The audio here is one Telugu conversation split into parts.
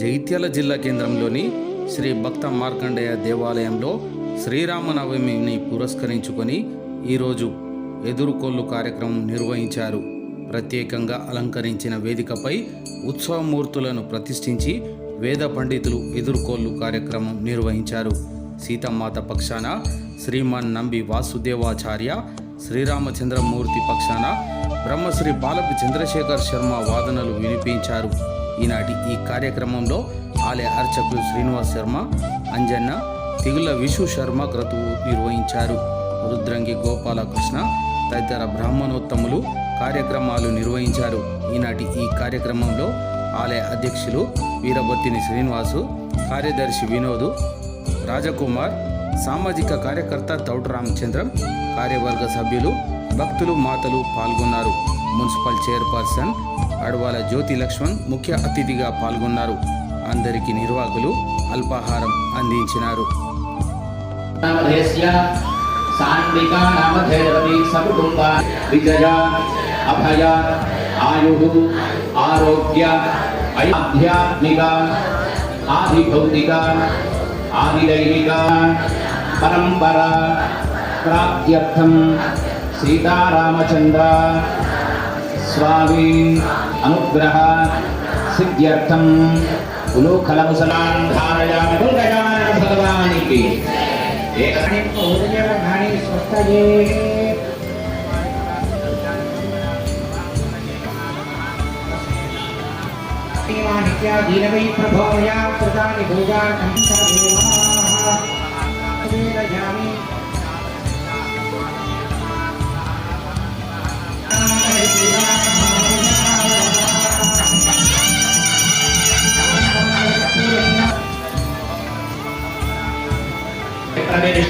జగిత్యాల జిల్లా కేంద్రంలోని శ్రీ భక్త మార్కండేయ దేవాలయంలో శ్రీరామనవమిని పురస్కరించుకొని ఈరోజు ఎదురుకొల్లు కార్యక్రమం నిర్వహించారు. ప్రత్యేకంగా అలంకరించిన వేదికపై ఉత్సవమూర్తులను ప్రతిష్ఠించి వేద పండితులు ఎదుర్కోళ్ళు కార్యక్రమం నిర్వహించారు. సీతమ్మాత పక్షాన శ్రీమాన్ నంబి వాసుదేవాచార్య శ్రీరామచంద్రమూర్తి పక్షాన బ్రహ్మశ్రీ బాలపు చంద్రశేఖర్ శర్మ వాదనలు వినిపించారు. ఈనాటి ఈ కార్యక్రమంలో ఆలయ అర్చకులు శ్రీనివాస్ శర్మ అంజన్న తిగుల విషు శర్మ క్రతువు నిర్వహించారు. రుద్రంగి గోపాలకృష్ణ తదితర బ్రాహ్మణోత్తములు కార్యక్రమాలు నిర్వహించారు. ఈనాటి ఈ కార్యక్రమంలో ఆలయ అధ్యక్షులు వీరబత్తిని శ్రీనివాసు కార్యదర్శి వినోదు రాజకుమార్ సామాజిక కార్యకర్త తౌడు రామచంద్రం కార్యవర్గ సభ్యులు భక్తులు మాతలు పాల్గొన్నారు. మున్సిపల్ చైర్పర్సన్ అడవాల జ్యోతి లక్ష్మణ్ ముఖ్య అతిథిగా పాల్గొన్నారు. అందరికీ నిర్వాహకులు అల్పాహారం అందించినారు. నామధేయస్య సాన్వికా సకుటుంబ విజయ అభయ ఆయు ఆరోగ్య ఆధ్యాత్మిక ఆదిభౌతిక ఆదిదైవిక పరంపర ప్రాప్త్యర్థం. సీతారామచంద్ర స్వామి అనుగ్రహ సిద్ధ్యర్థం ఉలోకలముసలాన్ ధారయామి దుర్గయాన భగవానికి ఏకని ఊర్జవధాని స్వస్థయే నిత్యాధీనవై ప్రభోయా కృతాని భోగానం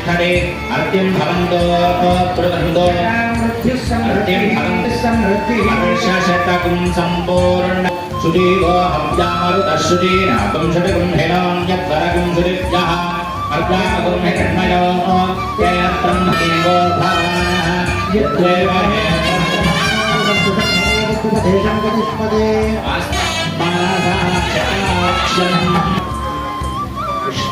प्रतिष्ठने अर्घ्यं भवन्तो कुर्वन्तो अर्घ्यं समृद्धि समृद्धिः संपूर्ण सुदीव सुदेवो हव्यामरुतश्रुतेन पुंषटकं हेनां यत्तरकं सुरिभ्यः अर्घ्यामगुं हिरण्मयो यया ब्रह्मदेवो भवानः। यद्वैव आस्मानः क्षणाक्षणम् గతిష్పదే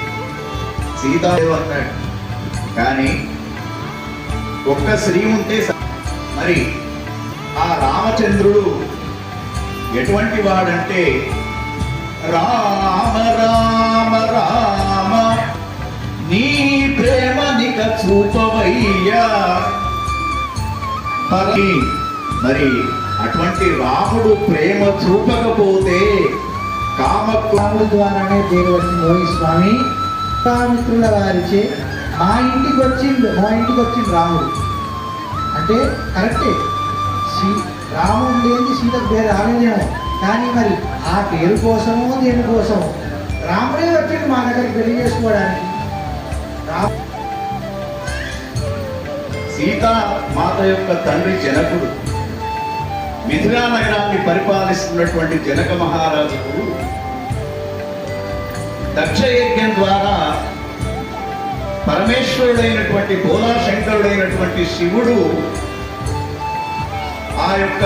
సీతాదేవి అన్నాడు కానీ ఒక్క స్త్రీ ఉంటే మరి ఆ రామచంద్రుడు ఎటువంటి వాడంటే రామ రామ రామ నీ ప్రేమ నిక చూపవయ్యా. మరి మరి అటువంటి రాముడు ప్రేమ చూపకపోతే కామ ద్వారానే దేవతి మోయి స్వామి విశ్వామిత్రుల వారిచే మా ఇంటికి వచ్చిండు మా ఇంటికి వచ్చిండు రాముడు. అంటే కరెక్టే. సీ రాముడు లేని సీతకు పేరు రాలేదేమో కానీ మరి ఆ పేరు కోసమో దేని కోసమో? రాముడే వచ్చిండు మా దగ్గరికి పెళ్ళి చేసుకోవడానికి. రాము మాత యొక్క తండ్రి జనకుడు. మిథిలా నగరాన్ని పరిపాలిస్తున్నటువంటి జనక మహారాజుకు దక్షయజ్ఞం ద్వారా పరమేశ్వరుడైనటువంటి భోలాశంకరుడైనటువంటి శివుడు ఆ యొక్క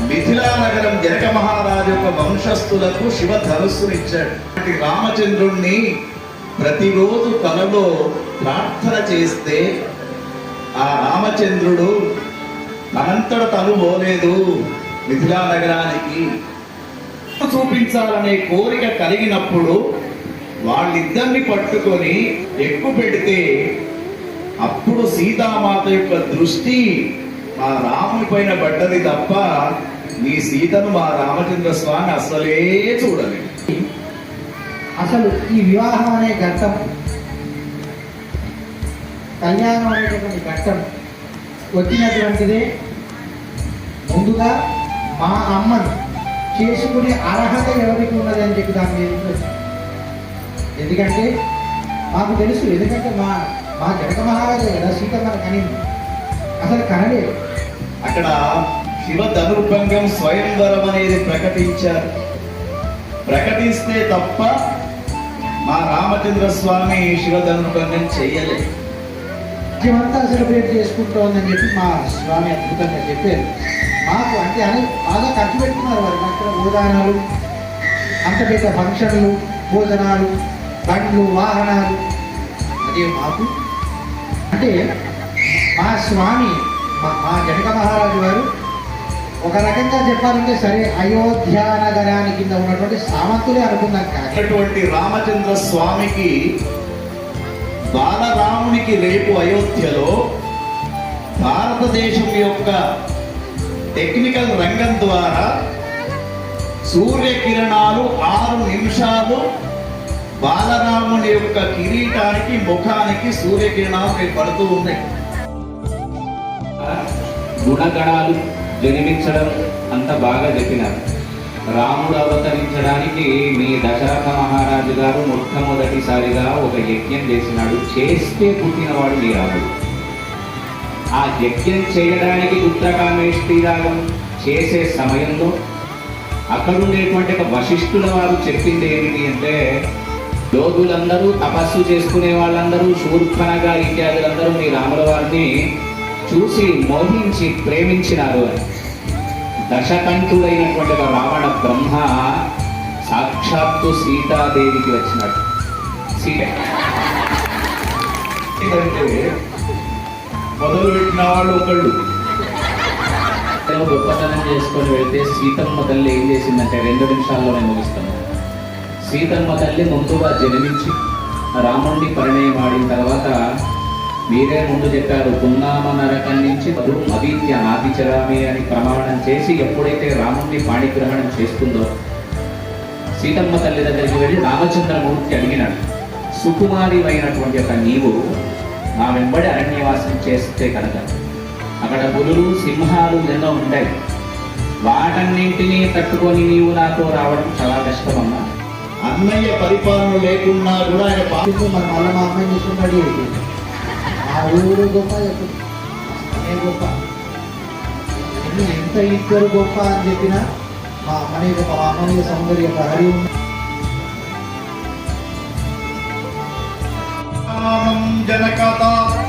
మిథిలా నగరం జనక మహారాజు యొక్క వంశస్థులకు శివ ధనుస్సునిచ్చాడు. రామచంద్రుణ్ణి ప్రతిరోజు కలలో ప్రార్థన చేస్తే ఆ రామచంద్రుడు తనంతట తను పోలేదు మిథిలా నగరానికి చూపించాలనే కోరిక కలిగినప్పుడు వాళ్ళిద్దరిని పట్టుకొని ఎక్కువ పెడితే అప్పుడు సీతామాత యొక్క దృష్టి మా రాముని పైన పడ్డది తప్ప నీ సీతను మా రామచంద్ర స్వామి అసలే చూడలేదు. అసలు ఈ వివాహం అనే ఘట్టం కళ్యాణం అనేటటువంటి ఘట్టం వచ్చినటువంటిదే ముందుగా మా అమ్మను చేసుకునే అర్హత ఎవరికి ఉన్నదని చెప్పి దాని మీద ఎందుకంటే మాకు తెలుసు ఎందుకంటే మా మా జనక మహారాజు కదా సీతమ్మని కనింది అసలు కనలేదు అక్కడ శివ ధనుర్భంగం స్వయంవరం అనేది ప్రకటించారు. ప్రకటిస్తే తప్ప మా రామచంద్ర స్వామి శివ ధనుర్భంగం చెయ్యలేదు రాజ్యమంతా సెలబ్రేట్ చేసుకుంటోందని చెప్పి మా స్వామి అద్భుతంగా చెప్పారు. మాకు అంటే అని బాగా ఖర్చు పెట్టుకున్నారు వారు అక్కడ భోజనాలు అంత పెద్ద ఫంక్షన్లు భోజనాలు బండ్లు వాహనాలు. అదే మాకు అంటే మా స్వామి మా మా జనక మహారాజు గారు ఒక రకంగా చెప్పాలంటే సరే అయోధ్య నగరాని కింద ఉన్నటువంటి సామంతులే అనుకుందాం అటువంటి రామచంద్ర స్వామికి బాలరామునికి రేపు అయోధ్యలో భారతదేశం యొక్క టెక్నికల్ రంగం ద్వారా సూర్యకిరణాలు ఆరు నిమిషాలు బాలరాముని యొక్క కిరీటానికి ముఖానికి సూర్యకిరణాలు రేపు పడుతూ ఉన్నాయి. గుణగణాలు జన్మించడం అంత బాగా చెప్పినారు. రాముడు అవతరించడానికి మీ దశరథ మహారాజు గారు మొట్టమొదటిసారిగా ఒక యజ్ఞం చేసినాడు. చేస్తే పుట్టినవాడు మీ రాముడు. ఆ యజ్ఞం చేయడానికి ఉత్తరకామేష్టి చేసే సమయంలో అక్కడ ఉండేటువంటి ఒక వశిష్ఠుల వారు చెప్పింది ఏమిటి అంటే యోగులందరూ తపస్సు చేసుకునే వాళ్ళందరూ శూర్పణగా ఇత్యాదులందరూ మీ రాముల వారిని చూసి మోహించి ప్రేమించినారు అని. దశకంఠుడైనటువంటి ఒక రావణ బ్రహ్మ సాక్షాత్తు సీతాదేవికి వచ్చినాడు. సీత. మొదలు పెట్టిన వాళ్ళు ఒకళ్ళు. గొప్పతనం చేసుకొని వెళ్తే సీతమ్మ తల్లి ఏం చేసిందంటే రెండు నిమిషాల్లోనే ముగిస్తాను సీతమ్మ తల్లి ముందుగా జన్మించి రాముణ్ణి పరిణయం ఆడిన తర్వాత మీరే ముందు చెప్పారు పున్నామ నరకం నుంచి మధు అవిద్య నాదిచరామి అని ప్రమాణం చేసి ఎప్పుడైతే రాముణ్ణి పాణిగ్రహణం చేస్తుందో సీతమ్మ తల్లి దగ్గరికి వెళ్ళి రామచంద్రమూర్తి అడిగినాడు సుకుమారి అయినటువంటి ఒక నీవు నా వెంబడి అరణ్యవాసం చేస్తే కనుక అక్కడ పులులు సింహాలు ఎన్నో ఉంటాయి. వాటన్నింటినీ తట్టుకొని నీవు నాతో రావడం చాలా కష్టమమ్మా. అన్నయ్య పరిపాలన లేకున్నా కూడా ఆయన పా- ఇప్పుడు మన మళ్ళీ మా అమ్మాయి చూసుకున్నాడు ఆ ఊరు గొప్ప గొప్ప. ఎంత ఇద్దరు గొప్ప అని చెప్పినా మా అమ్మని గొప్ప మా అమ్మని సౌందర్య ప్రహరీ ఉంది. జనకత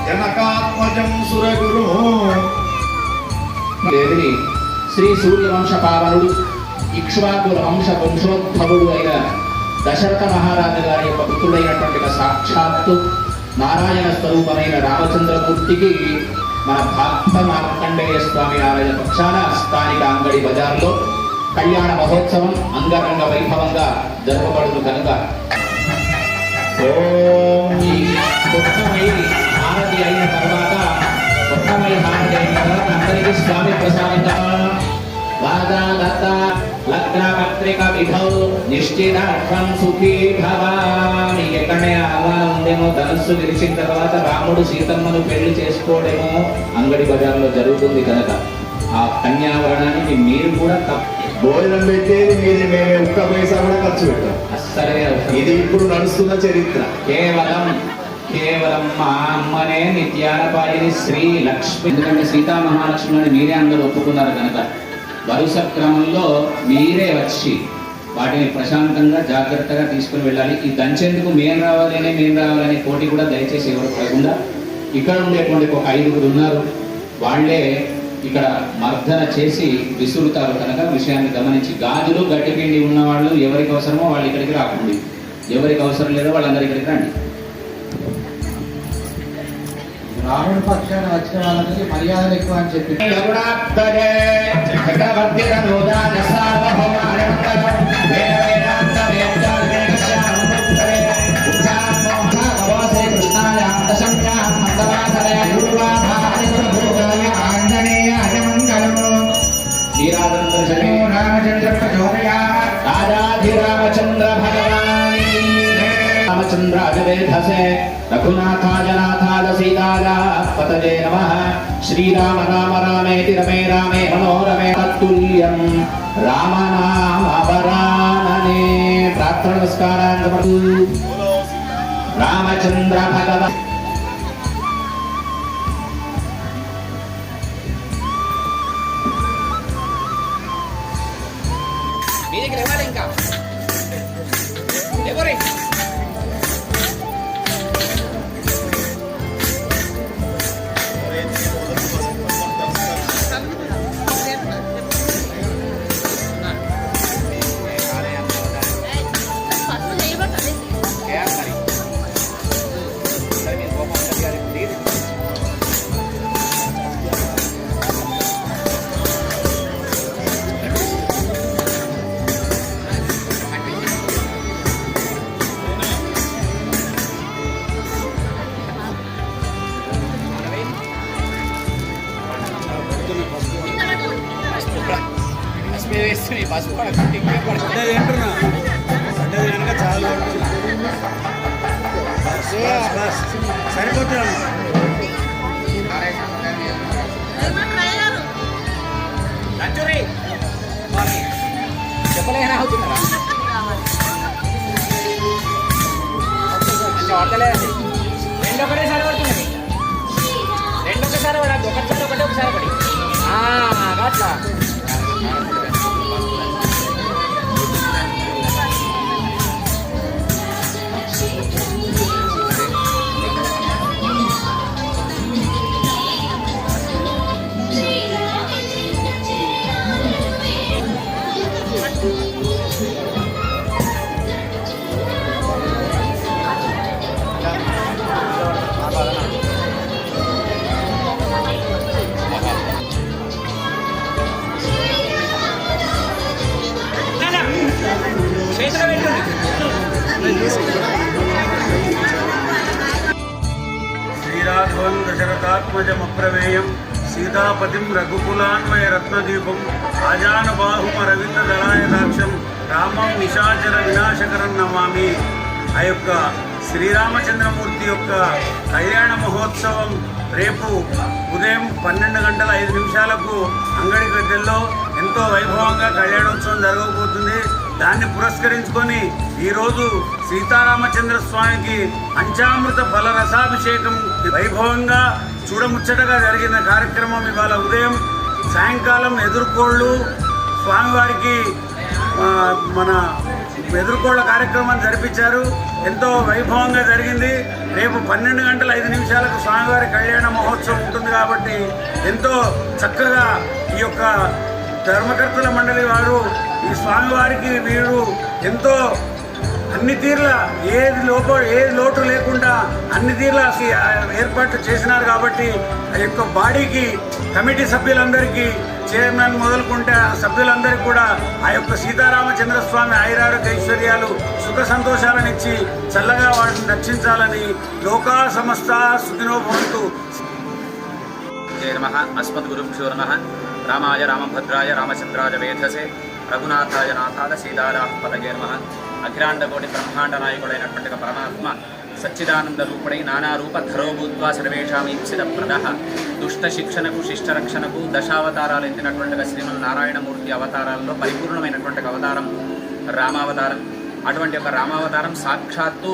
జనకాత్మజం సురగురు లేదని శ్రీ సూర్యవంశ పావనుడు ఇక్ష్వాకుల వంశ వంశోద్భవుడు అయిన దశరథ మహారాజు గారి యొక్క పుత్రుడైనటువంటి సాక్షాత్తు నారాయణ స్వరూపమైన రామచంద్రమూర్తికి మన భక్త మార్కండేయ స్వామి ఆలయ పక్షాన స్థానిక అంగడి బజార్లో కళ్యాణ మహోత్సవం అంగరంగ వైభవంగా జరపబడును కనుక. ఓం కొత్తమై హారతి అయిన తర్వాత కొత్తమై హారతి అయిన తర్వాత అందరికీ స్వామి ప్రసాదంగా వాదాలత లగ్న పత్రిక విధౌ నిశ్చితార్థం సుఖీ భవామి ఎక్కడనే ఆహ్వానం ఉందేమో ధనస్సు విరిచిన తర్వాత రాముడు సీతమ్మను పెళ్ళి చేసుకోవడేమో అంగడి బజార్లో జరుగుతుంది కనుక. ఆ కన్యావరణానికి మీరు కూడా తప్ప భోజనం పెట్టేది మీది మేమే ఒక్క పైసా కూడా ఖర్చు పెట్టాం. అస్సలే ఇది ఇప్పుడు నడుస్తున్న చరిత్ర. కేవలం కేవలం మా అమ్మనే నిత్యానపాయని శ్రీ లక్ష్మి ఎందుకంటే సీతా మహాలక్ష్మిని మీరే అందరూ ఒప్పుకున్నారు కనుక వరుస క్రమంలో మీరే వచ్చి వాటిని ప్రశాంతంగా జాగ్రత్తగా తీసుకుని వెళ్ళాలి. ఈ దంచేందుకు మేం రావాలనే మేం రావాలని పోటీ కూడా దయచేసి ఎవరు కాకుండా ఇక్కడ ఉండేటువంటి ఒక ఐదుగురు ఉన్నారు. వాళ్ళే ఇక్కడ మర్దన చేసి విసురుతారు కనుక విషయాన్ని గమనించి గాజులు గట్టిపిండి ఉన్న వాళ్ళు ఎవరికి అవసరమో వాళ్ళు ఇక్కడికి రాకండి. ఎవరికి అవసరం లేదో వాళ్ళందరి ఇక్కడికి రండి. రాముడి పక్షాన వచ్చిన వాళ్ళందరికీ మర్యాదలు ఎక్కువ అని చెప్పి. రాజాధిరామచంద్ర భగవాని. రామచంద్రాజవేధసే రఘునాథాయ रघुनाथाय नाथाय सीताय पतये नमः श्रीराम राम रामेति रमे रामे मनोरमे तत्तुल्यं रामनामपरानने प्रार्थनमस्कारान्तमस्तु रामचन्द्र भगवन् Mire que le valen, cabrón. Le corre. 啊，干啥？శ్రీరాఘవం దశరథాత్మజమప్రమేయం సీతాపతిం రఘుకులాన్వయ రత్నదీపం ఆజానుబాహుమ రవింద్ర దళాయదాక్షం రామం నిశాచర వినాశకరం నమామి. ఆ యొక్క శ్రీరామచంద్రమూర్తి యొక్క కళ్యాణ మహోత్సవం రేపు ఉదయం పన్నెండు గంటల ఐదు నిమిషాలకు అంగడి గద్దెల్లో ఎంతో వైభవంగా కళ్యాణోత్సవం జరగబోతుంది. దాన్ని పురస్కరించుకొని ఈరోజు సీతారామచంద్ర స్వామికి పంచామృత ఫల రసాభిషేకం వైభవంగా చూడముచ్చటగా జరిగిన కార్యక్రమం ఇవాళ ఉదయం సాయంకాలం ఎదుర్కోళ్ళు స్వామివారికి మన ఎదుర్కోళ్ళ కార్యక్రమాన్ని జరిపించారు. ఎంతో వైభవంగా జరిగింది. రేపు పన్నెండు గంటల ఐదు నిమిషాలకు స్వామివారి కళ్యాణ మహోత్సవం ఉంటుంది కాబట్టి ఎంతో చక్కగా ఈ యొక్క ధర్మకర్తల మండలి వారు ఈ స్వామివారికి వీరు ఎంతో అన్ని తీర్ల ఏది లోప ఏది లోటు లేకుండా అన్ని తీర్ల ఏర్పాట్లు చేసినారు కాబట్టి ఆ యొక్క బాడీకి కమిటీ సభ్యులందరికీ చైర్మన్ మొదలుకుంటే ఆ సభ్యులందరికీ కూడా ఆ యొక్క సీతారామచంద్ర స్వామి ఆయురారోగ్య ఐశ్వర్యాలు సుఖ సంతోషాలనిచ్చి చల్లగా వాటిని రక్షించాలని లోకా సమస్త సుఖినో భవంతు. జయ నమ. అస్మద్గురుభ్యో నమ. రామాయ రామభద్రాయ రామచంద్రాయ వేధసే. రఘునాథాయ నాథాద సీతారాపదయ నమ అఖిలాండకోటి బ్రహ్మాండ నాయకుడైనటువంటి పరమాత్మ సచ్చిదానంద రూపుడై నానా రూప ధరోభూత్వా సర్వేషాం ఇప్సిత ప్రద. దుష్ట శిక్షణకు శిష్ట రక్షణకు దశావతారాలు ఎత్తినటువంటి శ్రీమన్ నారాయణమూర్తి అవతారాల్లో పరిపూర్ణమైనటువంటి అవతారం రామావతారం. అటువంటి ఒక రామావతారం సాక్షాత్తు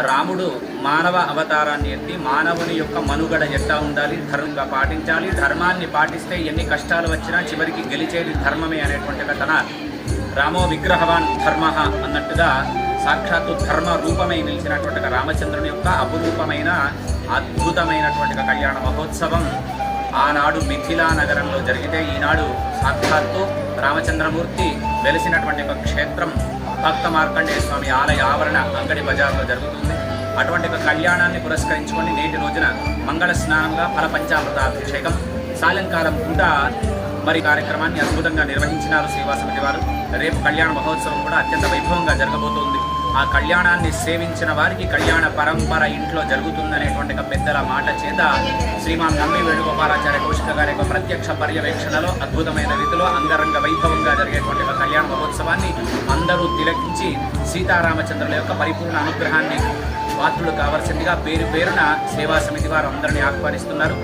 రాముడు మానవ అవతారాన్ని ఎత్తి మానవుని యొక్క మనుగడ ఎట్లా ఉండాలి? ధర్మంగా పాటించాలి. ధర్మాన్ని పాటిస్తే ఎన్ని కష్టాలు వచ్చినా చివరికి గెలిచేది ధర్మమే అనేటువంటి కథన. రామో విగ్రహవాన్ ధర్మ అన్నట్టుగా సాక్షాత్తు ధర్మ రూపమై నిలిచినటువంటి రామచంద్రుని యొక్క అపురూపమైన అద్భుతమైనటువంటి కళ్యాణ మహోత్సవం ఆనాడు మిథిలా నగరంలో జరిగితే ఈనాడు సాక్షాత్తు రామచంద్రమూర్తి వెలిసినటువంటి ఒక క్షేత్రం భక్త మార్కండేయ స్వామి ఆలయ ఆవరణ అంగడి బజార్లో జరుగుతుంది. అటువంటి ఒక కళ్యాణాన్ని పురస్కరించుకొని నేటి రోజున మంగళ స్నానంగా ఫల పంచామృతాభిషేకం సాయంకాలం పూట మరి కార్యక్రమాన్ని అద్భుతంగా నిర్వహించినారు శ్రీవాసపతి వారు. రేపు కళ్యాణ మహోత్సవం కూడా అత్యంత వైభవంగా జరగబోతోంది. ఆ కళ్యాణాన్ని సేవించిన వారికి కళ్యాణ పరంపర ఇంట్లో జరుగుతుందనేటువంటి ఒక పెద్దల మాట చేత శ్రీమాన్ నమ్మి వేణుగోపాలాచార్య కౌశిక గారి యొక్క ప్రత్యక్ష పర్యవేక్షణలో అద్భుతమైన రీతిలో అంగరంగ వైభవంగా జరిగేటువంటి ఒక కళ్యాణ మహోత్సవాన్ని అందరూ తిలకించి సీతారామచంద్రుల యొక్క పరిపూర్ణ అనుగ్రహాన్ని పాత్రులు కావాల్సిందిగా పేరు పేరున సేవా సమితి వారు అందరినీ ఆహ్వానిస్తున్నారు.